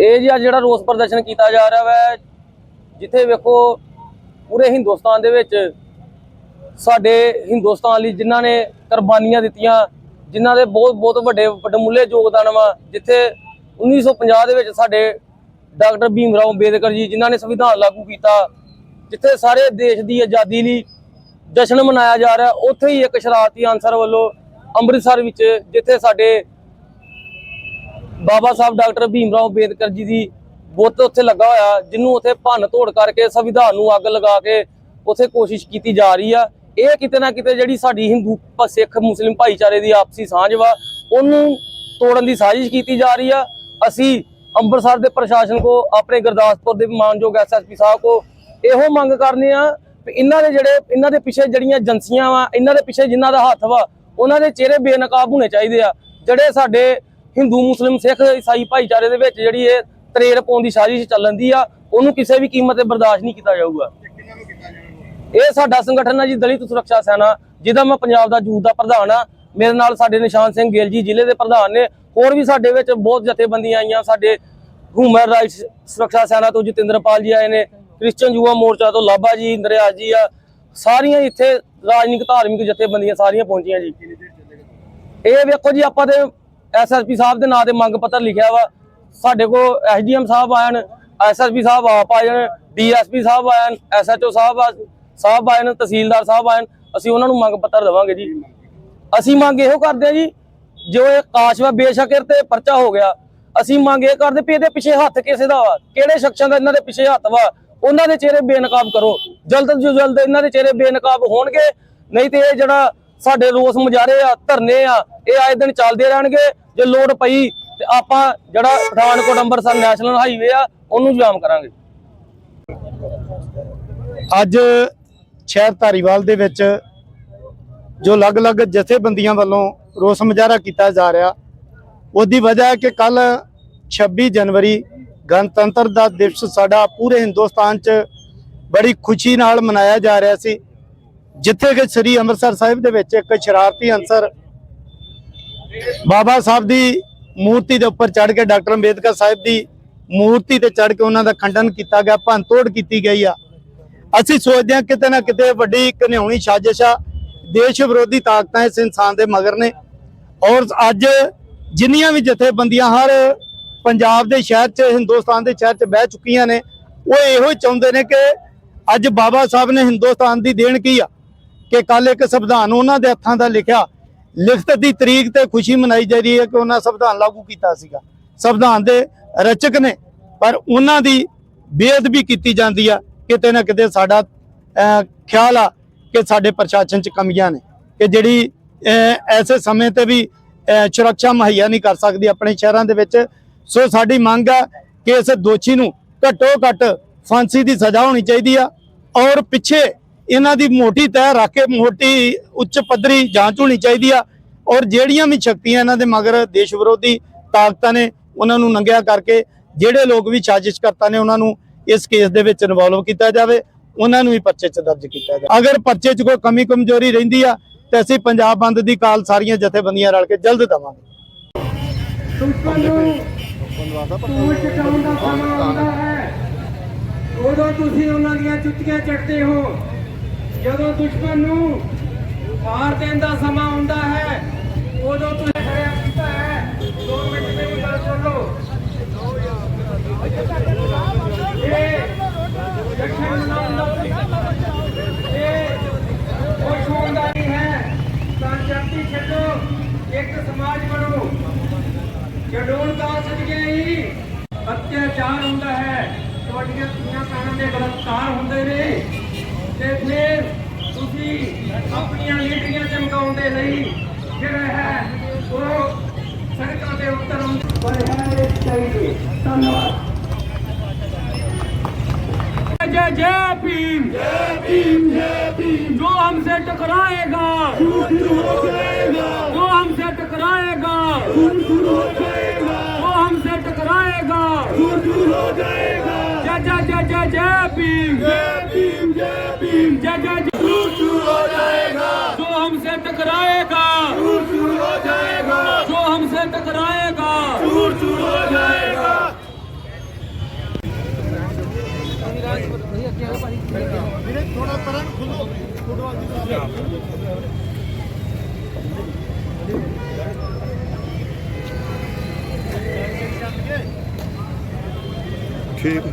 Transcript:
ਇਹ ਜੀ ਅੱਜ ਜਿਹੜਾ ਰੋਸ ਪ੍ਰਦਰਸ਼ਨ ਕੀਤਾ ਜਾ ਰਿਹਾ ਹੈ ਜਿੱਥੇ ਵੇਖੋ ਪੂਰੇ ਹਿੰਦੁਸਤਾਨ ਦੇ ਵਿੱਚ ਸਾਡੇ ਹਿੰਦੁਸਤਾਨ ਲਈ ਜਿਨ੍ਹਾਂ ਨੇ ਕੁਰਬਾਨੀਆਂ ਦਿੱਤੀਆਂ, ਜਿਨ੍ਹਾਂ ਦੇ ਬਹੁਤ ਬਹੁਤ ਵੱਡੇ ਵਡਮੁੱਲੇ ਯੋਗਦਾਨ ਵਾ, ਜਿੱਥੇ 1950 ਦੇ ਵਿੱਚ ਸਾਡੇ ਡਾਕਟਰ ਭੀਮ ਰਾਓ ਅੰਬੇਦਕਰ ਜੀ ਜਿਨ੍ਹਾਂ ਨੇ ਸੰਵਿਧਾਨ ਲਾਗੂ ਕੀਤਾ, ਜਿੱਥੇ ਸਾਰੇ ਦੇਸ਼ ਦੀ ਆਜ਼ਾਦੀ ਲਈ ਜਸ਼ਨ ਮਨਾਇਆ ਜਾ ਰਿਹਾ, ਉੱਥੇ ਹੀ ਇੱਕ ਸ਼ਰਾਰਤੀ ਅਨਸਰ ਵੱਲੋਂ ਅੰਮ੍ਰਿਤਸਰ ਵਿੱਚ, ਜਿੱਥੇ ਸਾਡੇ ਬਾਬਾ ਸਾਹਿਬ ਡਾਕਟਰ ਭੀਮ ਰਾਓ ਅੰਬੇਦਕਰ ਜੀ ਦੀ ਬੁੱਤ ਉੱਥੇ ਲੱਗਾ ਹੋਇਆ, ਜਿਹਨੂੰ ਉੱਥੇ ਭੰਨ ਤੋੜ ਕਰਕੇ ਸੰਵਿਧਾਨ ਨੂੰ ਅੱਗ ਲਗਾ ਕੇ ਉੱਥੇ ਕੋਸ਼ਿਸ਼ ਕੀਤੀ ਜਾ ਰਹੀ ਆ। ਇਹ ਕਿਤੇ ਨਾ ਕਿਤੇ ਜਿਹੜੀ ਸਾਡੀ ਹਿੰਦੂ ਸਿੱਖ ਮੁਸਲਿਮ ਭਾਈਚਾਰੇ ਦੀ ਆਪਸੀ ਸਾਂਝ ਵਾ, ਉਹਨੂੰ ਤੋੜਨ ਦੀ ਸਾਜ਼ਿਸ਼ ਕੀਤੀ ਜਾ ਰਹੀ ਆ। ਅਸੀਂ ਅੰਮ੍ਰਿਤਸਰ ਦੇ ਪ੍ਰਸ਼ਾਸਨ ਕੋ, ਆਪਣੇ ਗੁਰਦਾਸਪੁਰ ਦੇ ਮਾਨਯੋਗ ਐਸਐਸਪੀ ਸਾਹਿਬ ਕੋ ਇਹੋ ਮੰਗ ਕਰਨੇ ਆ ਵੀ ਇਹਨਾਂ ਦੇ ਜਿਹੜੇ, ਇਹਨਾਂ ਦੇ ਪਿੱਛੇ ਜਿਹੜੀਆਂ ਏਜੰਸੀਆਂ ਵਾ, ਇਹਨਾਂ ਦੇ ਪਿੱਛੇ ਜਿਨ੍ਹਾਂ ਦਾ ਹੱਥ ਵਾ, ਉਹਨਾਂ ਦੇ ਚਿਹਰੇ ਬੇਨਕਾਬ ਹੋਣੇ ਚਾਹੀਦੇ ਆ। ਜਿਹੜੇ ਸਾਡੇ ਹਿੰਦੂ ਮੁਸਲਿਮ ਸਿੱਖ ਈਸਾਈ ਭਾਈਚਾਰੇ ਦੇ ਵਿੱਚ ਜਿਹੜੀ ਇਹ ਤਰੇੜ ਪਾਉਣ ਦੀ ਸਾਜ਼ਿਸ਼ ਚੱਲਣ ਦੀ ਆ ਉਹਨੂੰ ਕਿਸੇ ਵੀ ਕੀਮਤ ਤੇ ਬਰਦਾਸ਼ਤ ਨਹੀਂ ਕੀਤਾ ਜਾਊਗਾ। ਇਹ ਸਾਡਾ ਸੰਗਠਨ ਹੈ ਜੀ ਦਲਿਤ ਸੁਰੱਖਿਆ ਸੈਨਾ ਜਿਹਦਾ ਮੈਂ ਪੰਜਾਬ ਦਾ ਯੂਥ ਦਾ ਪ੍ਰਧਾਨ ਆ। ਮੇਰੇ ਨਾਲ ਸਾਡੇ ਨਿਸ਼ਾਨ ਸਿੰਘ ਗਿੱਲ ਜੀ ਜ਼ਿਲ੍ਹੇ ਦੇ ਪ੍ਰਧਾਨ ਨੇ ਹੋਰ ਵੀ ਸਾਡੇ ਵਿੱਚ ਬਹੁਤ ਜਥੇਬੰਦੀਆਂ ਆਈਆਂ ਸਾਡੇ ਹਿਊਮਨ ਰਾਈਟਸ ਸੁਰੱਖਿਆ ਸੈਨਾ ਤੋਂ ਜਤਿੰਦਰਪਾਲ ਜੀ ਆਏ ਨੇ ਕ੍ਰਿਸਚੀਅਨ ਯੁਵਾ ਮੋਰਚਾ ਤੋਂ ਲਾਭਾ ਜੀ ਇੰਦਰਿਆਜ ਜੀ ਆ ਸਾਰੀਆਂ ਇੱਥੇ ਰਾਜਨੀਤਿਕ ਧਾਰਮਿਕ ਜਥੇਬੰਦੀਆਂ ਸਾਰੀਆਂ ਪਹੁੰਚੀਆਂ ਜੀ। ਇਹ ਵੇਖੋ ਜੀ ਆਪਾਂ ਦੇ ਐਸਐਸਪੀ ਸਾਹਿਬ ਦੇ ਨਾਂ ਤੇ ਮੰਗ ਪੱਤਰ ਲਿਖਿਆ ਵਾ। ਸਾਡੇ ਕੋਲ ਐਸਡੀਐਮ ਸਾਹਿਬ ਆਇਨ ਐਸਐਸਪੀ ਸਾਹਿਬ ਆਪ ਆ ਜਾਣ ਡੀਐਸਪੀ ਸਾਹਿਬ ਆਇਨ ਐਸਐਚਓ ਸਾਹਿਬ ਆ- ਸਾਹਿਬ ਆਇਨ ਤਹਿਸੀਲਦਾਰ ਸਾਹਿਬ ਆਇਨ ਅਸੀਂ ਉਹਨਾਂ ਨੂੰ ਮੰਗ ਪੱਤਰ ਦੇਵਾਂਗੇ ਜੀ। ਅਸੀਂ ਮੰਗ ਇਹੋ ਕਰਦੇ ਆ ਜੀ, ਜੋ ਇਹ ਕਾਸ਼ਵਾ ਬੇਸ਼ੱਕ ਤੇ ਪਰਚਾ ਹੋ ਗਿਆ, ਅਸੀਂ ਮੰਗ ਇਹ ਕਰਦੇ ਵੀ ਇਹਦੇ ਪਿੱਛੇ ਹੱਥ ਕਿਸੇ ਦਾ ਵਾ, ਕਿਹੜੇ ਸ਼ਖਸਾਂ ਦਾ ਇਹਨਾਂ ਦੇ ਪਿੱਛੇ ਹੱਥ ਵਾ, ਉਹਨਾਂ ਦੇ ਚਿਹਰੇ ਬੇਨਕਾਬ ਕਰੋ। ਜਲਦ ਤੋਂ ਜਲਦ ਇਹਨਾਂ ਦੇ ਚਿਹਰੇ ਬੇਨਕਾਬ ਹੋਣਗੇ, ਨਹੀਂ ਤੇ ਇਹ ਜਿਹੜਾ ਸਾਡੇ ਰੋਸ ਮੁਜ਼ਾਹਰੇ ਆ, ਧਰਨੇ ਆ, ਇਹ ਆਏ ਦਿਨ ਚੱਲਦੇ ਰਹਿਣਗੇ। ਜੇ ਲੋੜ ਪਈ ਤੇ ਆਪਾਂ ਜਿਹੜਾ ਪਠਾਨਕੋਟ ਅੰਮ੍ਰਿਤਸਰ ਨੈਸ਼ਨਲ ਹਾਈਵੇ ਆ, ਉਹਨੂੰ ਜਾਮ ਕਰਾਂਗੇ। ਅੱਜ ਸ਼ਹਿਰ ਧਾਰੀਵਾਲ ਦੇ ਵਿੱਚ ਜੋ ਅਲੱਗ-ਅਲੱਗ ਜਥੇਬੰਦੀਆਂ ਵੱਲੋਂ ਰੋਸ ਮੁਜ਼ਾਹਰਾ ਕੀਤਾ ਜਾ ਰਿਹਾ, ਉਹਦੀ ਵਜ੍ਹਾ ਹੈ ਕਿ ਕੱਲ 26 ਜਨਵਰੀ ਗਣਤੰਤਰ ਦਾ ਦਿਵਸ ਸਾਡਾ ਪੂਰੇ ਹਿੰਦੁਸਤਾਨ 'ਚ ਬੜੀ ਖੁਸ਼ੀ ਨਾਲ ਮਨਾਇਆ ਜਾ ਰਿਹਾ ਸੀ। ਜਿੱਥੇ ਕਿ ਸ੍ਰੀ ਅੰਮ੍ਰਿਤਸਰ ਸਾਹਿਬ ਦੇ ਵਿੱਚ ਇੱਕ ਸ਼ਰਾਰਤੀ ਅਨਸਰ ਬਾਬਾ ਸਾਹਿਬ ਦੀ ਮੂਰਤੀ ਦੇ ਉੱਪਰ ਚੜ੍ਹ ਕੇ ਡਾਕਟਰ ਅੰਬੇਦਕਰ ਸਾਹਿਬ ਦੀ ਮੂਰਤੀ ਤੇ ਚੜ੍ਹ ਕੇ ਉਹਨਾਂ ਦਾ ਖੰਡਨ ਕੀਤਾ ਗਿਆ, ਭੰਨਤੋੜ ਕੀਤੀ ਗਈ ਆ। ਅਸੀਂ ਸੋਚਦੇ ਹਾਂ ਕਿਤੇ ਨਾ ਕਿਤੇ ਵੱਡੀ ਘਨਿਆਉਣੀ ਸਾਜ਼ਿਸ਼ ਆ। ਦੇਸ਼ ਵਿਰੋਧੀ ਤਾਕਤਾਂ ਇਸ ਇਨਸਾਨ ਦੇ ਮਗਰ ਨੇ। ਔਰ ਅੱਜ ਜਿੰਨੀਆਂ ਵੀ ਜਥੇਬੰਦੀਆਂ ਹਰ ਪੰਜਾਬ ਦੇ ਸ਼ਹਿਰ 'ਚ, ਹਿੰਦੁਸਤਾਨ ਦੇ ਸ਼ਹਿਰ 'ਚ ਬਹਿ ਚੁੱਕੀਆਂ ਨੇ, ਉਹ ਇਹੋ ਹੀ ਚਾਹੁੰਦੇ ਨੇ ਕਿ ਅੱਜ ਬਾਬਾ ਸਾਹਿਬ ਨੇ ਹਿੰਦੁਸਤਾਨ ਦੀ ਦੇਣ ਕੀ ਆ? ਕਿ ਕੱਲ ਇੱਕ ਸੰਵਿਧਾਨ ਉਹਨਾਂ ਦੇ ਹੱਥਾਂ ਦਾ ਲਿਖਿਆ, ਲਿਖਤ ਦੀ ਤਰੀਕ ਤੇ ਖੁਸ਼ੀ ਮਨਾਈ ਜਾ ਰਹੀ ਹੈ ਕਿ ਉਹਨਾਂ ਸੰਵਿਧਾਨ ਲਾਗੂ ਕੀਤਾ ਸੀਗਾ। ਸੰਵਿਧਾਨ ਦੇ ਰਚਕ ਨੇ, ਪਰ ਉਹਨਾਂ ਦੀ ਬੇਅਦਬੀ ਕੀਤੀ ਜਾਂਦੀ ਆ, ਕਿਤੇ ਨਾ ਕਿਤੇ ਸਾਡਾ ਖਿਆਲ ਆ ਕਿ ਸਾਡੇ ਪ੍ਰਸ਼ਾਸਨ 'ਚ ਕਮੀਆਂ ਨੇ, ਕਿ ਜਿਹੜੀ ਐਸੇ ਸਮੇਂ ਤੇ ਵੀ ਸੁਰੱਖਿਆ ਮੁਹੱਈਆ ਨਹੀਂ ਕਰ ਸਕਦੀ ਆਪਣੇ ਸ਼ਹਿਰਾਂ ਦੇ ਵਿੱਚ। ਸੋ ਸਾਡੀ ਮੰਗ ਆ ਕਿ ਇਸ ਦੋਸ਼ੀ ਨੂੰ ਘੱਟੋ ਘੱਟ ਫਾਂਸੀ ਦੀ ਸਜ਼ਾ ਹੋਣੀ ਚਾਹੀਦੀ ਆ, ਔਰ ਪਿੱਛੇ ਇਹਨਾਂ ਦੀ ਮੋਟੀ ਤਹਿ ਰੱਖ ਕੇ ਮੋਟੀ ਉੱਚ ਪੱਧਰੀ ਜਾਂਚ ਹੋਣੀ ਚਾਹੀਦੀ ਆ ਔਰ ਜਿਹੜੀਆਂ ਵੀ ਸ਼ਕਤੀਆਂ ਇਹਨਾਂ ਦੇ ਮਗਰ ਦੇਸ਼ ਵਿਰੋਧੀ ਤਾਕਤਾਂ ਨੇ ਉਹਨਾਂ ਨੂੰ ਨੰਗਿਆ ਕਰਕੇ ਜਿਹੜੇ ਲੋਕ ਵੀ ਸਾਜ਼ਿਸ਼ ਕਰਤਾ ਨੇ ਉਹਨਾਂ ਨੂੰ ਇਸ ਕੇਸ ਦੇ ਵਿੱਚ ਇਨਵੋਲਵ ਕੀਤਾ ਜਾਵੇ, ਉਹਨਾਂ ਨੂੰ ਵੀ ਪਰਚੇ 'ਚ ਦਰਜ ਕੀਤਾ ਜਾਵੇ। ਅਗਰ ਪਰਚੇ 'ਚ ਕੋਈ ਕਮੀ ਕਮਜ਼ੋਰੀ ਰਹਿੰਦੀ ਆ, ਤੇ ਅਸੀਂ ਪੰਜਾਬ ਬੰਦ ਦੀ ਕਾਲ ਸਾਰੀਆਂ ਜਥੇਬੰਦੀਆਂ ਰਲ ਕੇ ਜਲਦ ਦੇਵਾਂਗੇ। ਦੁਸ਼ਮਣ ਨੂੰ ਤੂੰ ਚਟਾਉਣ ਦਾ ਸਮਾਂ ਆਉਂਦਾ ਹੈ। ਉਦੋਂ ਤੁਸੀਂ ਉਹਨਾਂ ਦੀਆਂ ਜੁੱਤੀਆਂ ਚੱਟਦੇ ਹੋ। ਜਦੋਂ ਦੁਸ਼ਮਣ ਨੂੰ ਮਾਰ ਦੇਣ ਦਾ ਸਮਾਂ ਆਉਂਦਾ ਹੈ ਉਦੋਂ ਤੁਸੀਂ ਖੜਿਆ ਕੀਤਾ ਹੈ 2 ਮਿੰਟ ਮੇਰੀ ਗੱਲ ਸੁਣ ਲਓ। ਇਹ ਜਸ਼ਨ ਮਨਾਉਣ ਦਾ ਇਹ ਕੁਛ ਹੁੰਦਾ ਨਹੀਂ ਹੈ। ਤਾਂ ਜਾਤੀ ਛੱਡੋ, ਇੱਕ ਸਮਾਜ ਬਣੋ। ਜਡੋਲ ਦਾ ਸਦਕੇ ਹੀ ਅਤਿਆਚਾਰ ਹੁੰਦਾ ਹੈ। ਤੁਹਾਡੀਆਂ ਧੀਆਂ ਭੈਣਾਂ ਦੇ ਬਲਾਤਕਾਰ ਹੁੰਦੇ ਨੇ। ਤੇ ਫਿਰ ਤੁਸੀਂ ਆਪਣੀਆਂ ਲੀਡਰੀਆਂ ਚਮਕਾਉਣ ਦੇ ਲਈ ਜਿਹੜਾ ਹੈ ਉਹ ਸੜਕਾਂ ਤੇ ਉਤਰ ਪਰ ਹੈ ਇਹ ਚਾਹੀਏ ਧੰਨਵਾਦ जय जय भीम जय भीम जय भीम जो हमसे टकराएगा जो हमसे टकराएगा वो हमसे टकराएगा जय जय जय जय जय भीम जय भीम जय भीम जय जय जय जो हमसे टकराएगा हो जाएगा जो हमसे टकराएगा ਠੀਕ।